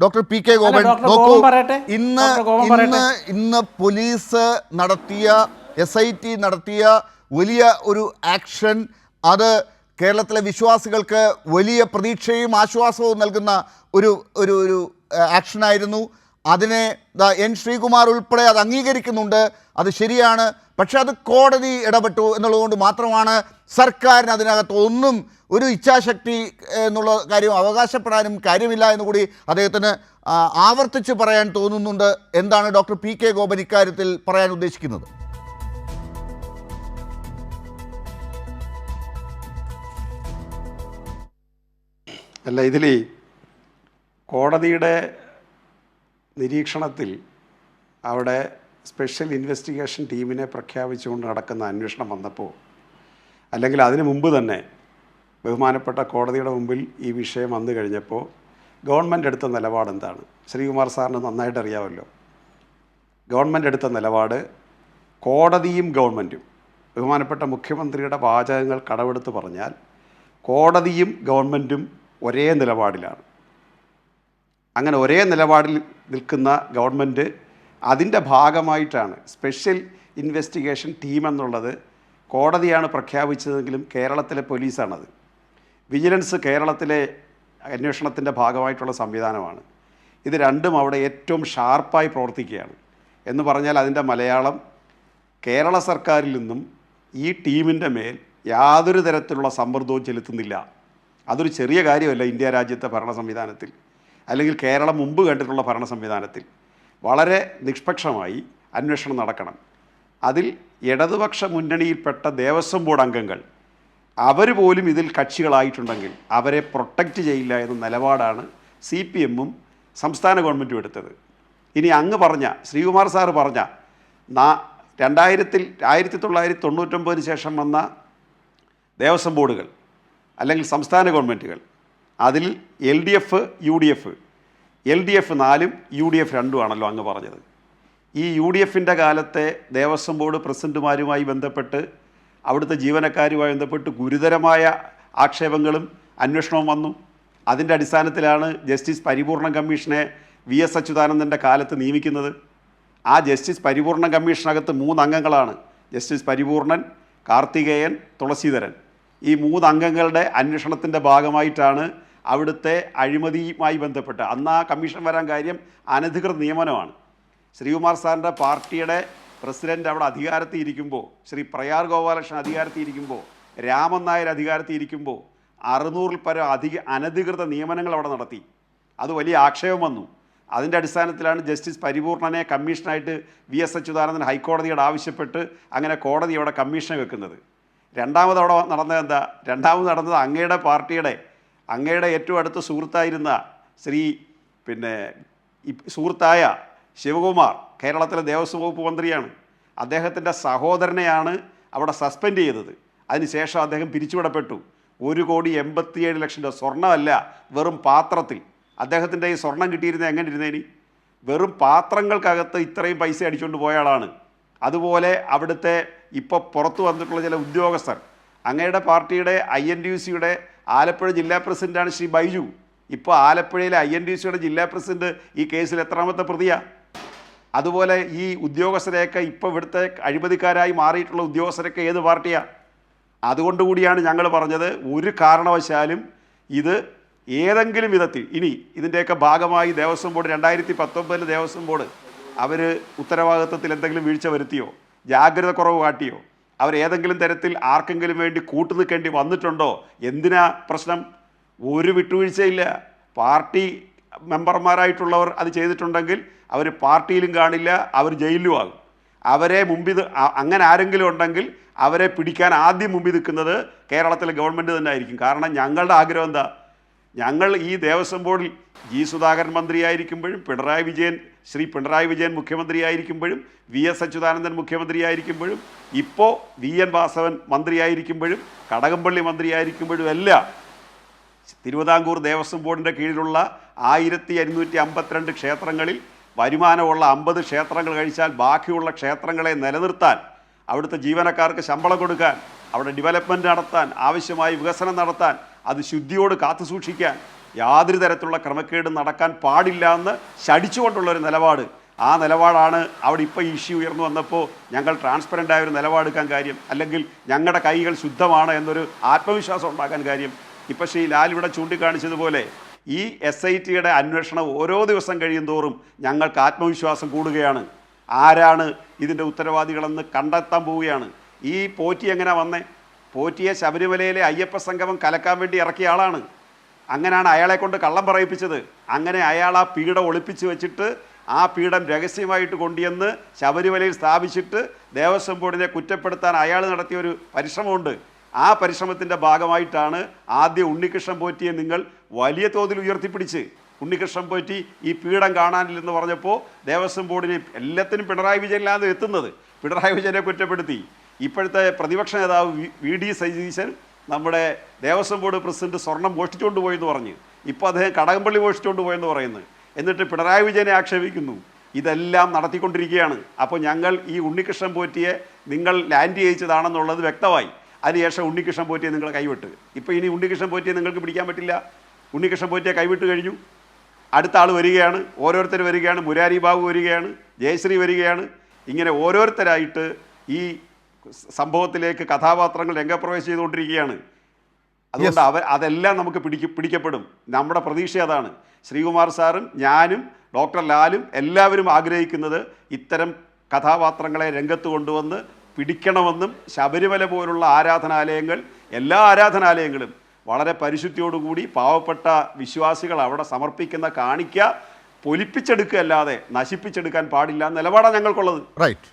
Doctor P K Gopan നോക്കൂ. ഇന്ന് ഇന്ന് ഇന്ന് പോലീസ് നടത്തിയ എസ് ഐ ടി നടത്തിയ വലിയ ഒരു ആക്ഷൻ അത് കേരളത്തിലെ വിശ്വാസികൾക്ക് വലിയ പ്രതീക്ഷയും ആശ്വാസവും നൽകുന്ന ഒരു ഒരു ഒരു ആക്ഷനായിരുന്നു അതിനെ എൻ ശ്രീകുമാർ ഉൾപ്പെടെ അത് അംഗീകരിക്കുന്നുണ്ട്. അത് ശരിയാണ്. പക്ഷെ അത് കോടതി ഇടപെട്ടു എന്നുള്ളതുകൊണ്ട് മാത്രമാണ് സർക്കാരിന് അതിനകത്ത് ഒന്നും ഒരു ഇച്ഛാശക്തി എന്നുള്ള കാര്യം അവകാശപ്പെടാനും കാര്യമില്ല എന്ന് കൂടി അദ്ദേഹത്തിന് ആവർത്തിച്ച് പറയാൻ തോന്നുന്നുണ്ട് എന്താണ് ഡോക്ടർ പി കെ ഗോപൻ ഇക്കാര്യത്തിൽ പറയാൻ ഉദ്ദേശിക്കുന്നത്. അല്ല ഇതിൽ കോടതിയുടെ നിരീക്ഷണത്തിൽ അവിടെ സ്പെഷ്യൽ ഇൻവെസ്റ്റിഗേഷൻ ടീമിനെ പ്രഖ്യാപിച്ചുകൊണ്ട് നടക്കുന്ന അന്വേഷണം വന്നപ്പോൾ അല്ലെങ്കിൽ അതിനു മുമ്പ് തന്നെ ബഹുമാനപ്പെട്ട കോടതിയുടെ മുമ്പിൽ ഈ വിഷയം വന്നു കഴിഞ്ഞപ്പോൾ ഗവൺമെന്റ് എടുത്ത നിലപാട് എന്താണ്? ശ്രീകുമാർ സാറിന് നന്നായിട്ട് അറിയാമല്ലോ. ഗവൺമെന്റ് എടുത്ത നിലപാട് കോടതിയും ഗവൺമെന്റും. ബഹുമാനപ്പെട്ട മുഖ്യമന്ത്രിയുടെ വാചകങ്ങൾ കടവെടുത്ത് പറഞ്ഞാൽ കോടതിയും ഗവൺമെന്റും ഒരേ നിലപാടിലാണ്. അങ്ങനെ ഒരേ നിലപാടിൽ നിൽക്കുന്ന ഗവൺമെന്റ് അതിന്റെ ഭാഗമായിട്ടാണ് സ്പെഷ്യൽ ഇൻവെസ്റ്റിഗേഷൻ ടീം എന്നുള്ളത് കോടതിയാണ് പ്രഖ്യാപിച്ചതെങ്കിലും കേരളത്തിലെ പോലീസാണത്. വിജിലൻസ് കേരളത്തിലെ അന്വേഷണത്തിന്റെ ഭാഗമായിട്ടുള്ള സംവിധാനമാണ്. ഇത് രണ്ടും അവിടെ ഏറ്റവും ഷാർപ്പായി പ്രവർത്തിക്കുകയാണ്. എന്ന് പറഞ്ഞാൽ അതിന്റെ മലയാളം കേരള സർക്കാരിൽ നിന്നും ഈ ടീമിന്റെ മേൽ യാതൊരു തരത്തിലുള്ള സമ്മർദ്ദവും ചെലുത്തുന്നില്ല. അതൊരു ചെറിയ കാര്യമല്ല ഇന്ത്യ രാജ്യത്തെ ഭരണ സംവിധാനത്തിൽ. അല്ലെങ്കിൽ കേരളം മുമ്പ് കണ്ടിട്ടുള്ള ഭരണ സംവിധാനത്തിൽ. വളരെ നിഷ്പക്ഷമായി അന്വേഷണം നടക്കണം. അതിൽ ഇടതുപക്ഷ മുന്നണിയിൽപ്പെട്ട ദേവസ്വം ബോർഡ് അംഗങ്ങൾ അവർ പോലും ഇതിൽ കക്ഷികളായിട്ടുണ്ടെങ്കിൽ അവരെ പ്രൊട്ടക്റ്റ് ചെയ്യില്ല എന്ന നിലപാടാണ് സി പി എമ്മും സംസ്ഥാന ഗവൺമെന്റും എടുത്തത്. ഇനി അങ്ങ് പറഞ്ഞ ശ്രീകുമാർ സാറ് പറഞ്ഞ നാ രണ്ടായിരത്തിൽ ആയിരത്തി തൊള്ളായിരത്തി തൊണ്ണൂറ്റൊമ്പതിന് ശേഷം വന്ന ദേവസ്വം ബോർഡുകൾ അല്ലെങ്കിൽ സംസ്ഥാന ഗവൺമെന്റുകൾ അതിൽ L D F U D F L D F നാലും യു ഡി എഫ് രണ്ടും ആണല്ലോ അങ്ങ് പറഞ്ഞത്. ഈ യു ഡി എഫിന്റെ കാലത്തെ ദേവസ്വം ബോർഡ് പ്രസിഡന്റുമാരുമായി ബന്ധപ്പെട്ട് അവിടുത്തെ ജീവനക്കാരുമായി ബന്ധപ്പെട്ട് ഗുരുതരമായ ആക്ഷേപങ്ങളും അന്വേഷണവും വന്നു. അതിന്റെ അടിസ്ഥാനത്തിലാണ് ജസ്റ്റിസ് പരിപൂർണ കമ്മീഷനെ വി എസ് അച്യുതാനന്ദന്റെ കാലത്ത് നിയമിക്കുന്നത്. ആ ജസ്റ്റിസ് പരിപൂർണ കമ്മീഷനകത്ത് മൂന്ന് അംഗങ്ങളാണ് ജസ്റ്റിസ് പരിപൂർണൻ കാർത്തികേയൻ തുളസീധരൻ. ഈ മൂന്ന് അംഗങ്ങളുടെ അന്വേഷണത്തിന്റെ ഭാഗമായിട്ടാണ് അവിടുത്തെ അഴിമതിയുമായി ബന്ധപ്പെട്ട്. അന്ന് ആ കമ്മീഷൻ വരാൻ കാര്യം അനധികൃത നിയമനമാണ്. ശ്രീകുമാർ സാറിന്റെ പാർട്ടിയുടെ പ്രസിഡന്റ് അവിടെ അധികാരത്തിൽ ഇരിക്കുമ്പോൾ ശ്രീ പ്രയാർ ഗോപാലകൃഷ്ണൻ അധികാരത്തിൽ ഇരിക്കുമ്പോൾ രാമൻ നായർ അധികാരത്തിൽ ഇരിക്കുമ്പോൾ അറുന്നൂറിൽ പരം അധിക അനധികൃത നിയമനങ്ങൾ അവിടെ നടത്തി. അത് വലിയ ആക്ഷേപം വന്നു. അതിന്റെ അടിസ്ഥാനത്തിലാണ് ജസ്റ്റിസ് പരിപൂർണനെ കമ്മീഷനായിട്ട് വി എസ് അച്യുതാനന്ദൻ ഹൈക്കോടതിയോട് ആവശ്യപ്പെട്ട് അങ്ങനെ കോടതി അവിടെ കമ്മീഷനെ വെക്കുന്നത്. രണ്ടാമത് അവിടെ നടന്നത് എന്താ? രണ്ടാമത് നടന്നത് അങ്ങയുടെ പാർട്ടിയുടെ അങ്ങയുടെ ഏറ്റവും അടുത്ത സുഹൃത്തായിരുന്ന ശ്രീ പിന്നെ സുഹൃത്തായ ശിവകുമാർ കേരളത്തിലെ ദേവസ്വം വകുപ്പ് മന്ത്രിയാണ്. അദ്ദേഹത്തിന്റെ സഹോദരനെയാണ് അവിടെ സസ്പെൻഡ് ചെയ്തത്. അതിനുശേഷം അദ്ദേഹം പിരിച്ചുവിടപ്പെട്ടു. ഒരു കോടി എൺപത്തിയേഴ് ലക്ഷം രൂപ സ്വർണമല്ല വെറും പാത്രത്തിൽ. അദ്ദേഹത്തിന്റെ ഈ സ്വർണം കിട്ടിയിരുന്നത് എങ്ങനെ ഇരുന്നേനി വെറും പാത്രങ്ങൾക്കകത്ത് ഇത്രയും പൈസ അടിച്ചുകൊണ്ട് പോയ ആളാണ്. അതുപോലെ അവിടുത്തെ ഇപ്പോൾ പുറത്തു വന്നിട്ടുള്ള ചില ഉദ്യോഗസ്ഥർ. അങ്ങയുടെ പാർട്ടിയുടെ ഐ എൻ ഡി സിയുടെ ആലപ്പുഴ ജില്ലാ പ്രസിഡന്റാണ് ശ്രീ ബൈജു. ഇപ്പോൾ ആലപ്പുഴയിലെ ഐ എൻ ഡി സിയുടെ ജില്ലാ പ്രസിഡന്റ് ഈ കേസിൽ എത്രാമത്തെ പ്രതിയാ? അതുപോലെ ഈ ഉദ്യോഗസ്ഥരെയൊക്കെ ഇപ്പോൾ ഇവിടുത്തെ അഴിമതിക്കാരായി മാറിയിട്ടുള്ള ഉദ്യോഗസ്ഥരൊക്കെ ഏത് പാർട്ടിയാണ് അതുകൊണ്ടുകൂടിയാണ് ഞങ്ങൾ പറഞ്ഞത് ഒരു കാരണവശാലും ഇത് ഏതെങ്കിലും വിധത്തിൽ ഇനി ഇതിന്റെയൊക്കെ ഭാഗമായി ദേവസ്വം ബോർഡ് രണ്ടായിരത്തി പത്തൊമ്പതിൽ ദേവസ്വം ബോർഡ് അവർ ഉത്തരവാദിത്വത്തിൽ എന്തെങ്കിലും വീഴ്ച വരുത്തിയോ? ജാഗ്രത കുറവ് കാട്ടിയോ? അവർ ഏതെങ്കിലും തരത്തിൽ ആർക്കെങ്കിലും വേണ്ടി കൂട്ടു നിൽക്കേണ്ടി വന്നിട്ടുണ്ടോ? എന്തിനാ പ്രശ്നം? ഒരു വിട്ടുവീഴ്ചയില്ല. പാർട്ടി മെമ്പർമാരായിട്ടുള്ളവർ അത് ചെയ്തിട്ടുണ്ടെങ്കിൽ അവർ പാർട്ടിയിലും കാണില്ല അവർ ജയിലിലും ആകും. അവരെ മുമ്പിൽ അങ്ങനെ ആരെങ്കിലും ഉണ്ടെങ്കിൽ അവരെ പിടിക്കാൻ ആദ്യം മുമ്പിൽ നിൽക്കുന്നത് കേരളത്തിലെ ഗവൺമെന്റ് തന്നെ ആയിരിക്കും. കാരണം ഞങ്ങളുടെ ആഗ്രഹം എന്താ? ഞങ്ങൾ ഈ ദേവസ്വം ബോർഡിൽ ജി സുധാകരൻ മന്ത്രിയായിരിക്കുമ്പോഴും പിണറായി വിജയൻ ശ്രീ പിണറായി വിജയൻ മുഖ്യമന്ത്രിയായിരിക്കുമ്പോഴും വി എസ് അച്യുതാനന്ദൻ മുഖ്യമന്ത്രിയായിരിക്കുമ്പോഴും ഇപ്പോൾ വി എൻ വാസവൻ മന്ത്രിയായിരിക്കുമ്പോഴും കടകംപള്ളി മന്ത്രിയായിരിക്കുമ്പോഴും എല്ലാം തിരുവിതാംകൂർ ദേവസ്വം ബോർഡിന്റെ കീഴിലുള്ള ആയിരത്തി അഞ്ഞൂറ്റി അമ്പത്തിരണ്ട് ക്ഷേത്രങ്ങളിൽ വരുമാനമുള്ള അമ്പത് ക്ഷേത്രങ്ങൾ കഴിച്ചാൽ ബാക്കിയുള്ള ക്ഷേത്രങ്ങളെ നിലനിർത്താൻ അവിടുത്തെ ജീവനക്കാർക്ക് ശമ്പളം കൊടുക്കാൻ അവിടെ ഡെവലപ്മെന്റ് നടത്താൻ ആവശ്യമായി വികസനം നടത്താൻ അത് ശുദ്ധിയോട് കാത്തു സൂക്ഷിക്കാൻ യാതൊരു തരത്തിലുള്ള ക്രമക്കേടും നടക്കാൻ പാടില്ല എന്ന് ശടിച്ചുകൊണ്ടുള്ള ഒരു നിലപാട്. ആ നിലപാടാണ് അവിടെ ഇപ്പോൾ ഇഷ്യൂ ഉയർന്നു വന്നപ്പോൾ ഞങ്ങൾ ട്രാൻസ്പെറന്റ് ആയ ഒരു നിലപാടെടുക്കാൻ കാര്യം അല്ലെങ്കിൽ ഞങ്ങളുടെ കൈകൾ ശുദ്ധമാണ് എന്നൊരു ആത്മവിശ്വാസം ഉണ്ടാക്കാൻ കാര്യം ഇപ്പം ശ്രീ ലാൽ ഇവിടെ ചൂണ്ടിക്കാണിച്ചതുപോലെ ഈ എസ് ഐ ടിയുടെ അന്വേഷണം ഓരോ ദിവസം കഴിയും തോറും ഞങ്ങൾക്ക് ആത്മവിശ്വാസം കൂടുകയാണ്. ആരാണ് ഇതിന്റെ ഉത്തരവാദികളെന്ന് കണ്ടെത്താൻ പോവുകയാണ്. ഈ പോറ്റി എങ്ങനെ വന്നേ? പോറ്റിയെ ശബരിമലയിലെ അയ്യപ്പ സംഗമം കലക്കാൻ വേണ്ടി ഇറക്കിയ ആളാണ്. അങ്ങനെയാണ് അയാളെ കൊണ്ട് കള്ളം പറയിപ്പിച്ചത്. അങ്ങനെ അയാൾ ആ പീഠം ഒളിപ്പിച്ച് വെച്ചിട്ട് ആ പീഠം രഹസ്യമായിട്ട് കൊണ്ടുവന്ന് ശബരിമലയിൽ സ്ഥാപിച്ചിട്ട് ദേവസ്വം ബോർഡിനെ കുറ്റപ്പെടുത്താൻ അയാൾ നടത്തിയ ഒരു പരിശ്രമമുണ്ട്. ആ പരിശ്രമത്തിന്റെ ഭാഗമായിട്ടാണ് ആദ്യം ഉണ്ണികൃഷ്ണൻ പോറ്റിയെ നിങ്ങൾ വലിയ തോതിൽ ഉയർത്തിപ്പിടിച്ച് ഉണ്ണികൃഷ്ണൻ പോറ്റി ഈ പീഠം കാണാനില്ലെന്ന് പറഞ്ഞപ്പോൾ ദേവസ്വം ബോർഡിനെ എല്ലാത്തിനും പിണറായി വിജയനിലാണ് എത്തുന്നത്. പിണറായി വിജയനെ കുറ്റപ്പെടുത്തി. ഇപ്പോഴത്തെ പ്രതിപക്ഷ നേതാവ് വി- ഡി സതീശൻ നമ്മുടെ ദേവസ്വം ബോർഡ് പ്രസിഡന്റ് സ്വർണം മോഷ്ടിച്ചുകൊണ്ട് പോയെന്ന് പറഞ്ഞ്. ഇപ്പോൾ അദ്ദേഹം കടകംപള്ളി മോഷ്ടിച്ചുകൊണ്ട് പോയെന്ന് പറയുന്നു. എന്നിട്ട് പിണറായി വിജയനെ ആക്ഷേപിക്കുന്നു. ഇതെല്ലാം നടത്തിക്കൊണ്ടിരിക്കുകയാണ്. അപ്പോൾ ഞങ്ങൾ ഈ ഉണ്ണികൃഷ്ണൻ പോറ്റിയെ നിങ്ങൾ ലാൻഡ് ചെയ്യിച്ചതാണെന്നുള്ളത് വ്യക്തമായി. അതിനുശേഷം ഉണ്ണികൃഷ്ണൻ പോറ്റിയെ നിങ്ങൾ കൈവിട്ട്. ഇപ്പോൾ ഇനി ഉണ്ണികൃഷ്ണൻ പോറ്റിയെ നിങ്ങൾക്ക് പിടിക്കാൻ പറ്റില്ല. ഉണ്ണികൃഷ്ണൻ പോറ്റിയെ കൈവിട്ട് കഴിഞ്ഞു. അടുത്ത ആൾ വരികയാണ്. ഓരോരുത്തർ വരികയാണ്. മുരാരി ബാബു വരികയാണ്. ജയശ്രീ വരികയാണ്. ഇങ്ങനെ ഓരോരുത്തരായിട്ട് ഈ സംഭവത്തിലേക്ക് കഥാപാത്രങ്ങൾ രംഗപ്രവേശം ചെയ്തുകൊണ്ടിരിക്കുകയാണ്. അതുകൊണ്ട് അവർ അതെല്ലാം നമുക്ക് പിടിക്ക പിടിക്കപ്പെടും. നമ്മുടെ പ്രതീക്ഷ അതാണ്. ശ്രീകുമാർ സാറും ഞാനും ഡോക്ടർ ലാലും എല്ലാവരും ആഗ്രഹിക്കുന്നത് ഇത്തരം കഥാപാത്രങ്ങളെ രംഗത്ത് കൊണ്ടുവന്ന് പിടിക്കണമെന്നും ശബരിമല പോലുള്ള ആരാധനാലയങ്ങൾ എല്ലാ ആരാധനാലയങ്ങളും വളരെ പരിശുദ്ധിയോടുകൂടി പാവപ്പെട്ട വിശ്വാസികൾ അവിടെ സമർപ്പിക്കുന്ന കാണിക്ക പൊലിപ്പിച്ചെടുക്കുക അല്ലാതെ നശിപ്പിച്ചെടുക്കാൻ പാടില്ല നിലപാടാണ് ഞങ്ങൾക്കുള്ളത്. റൈറ്റ്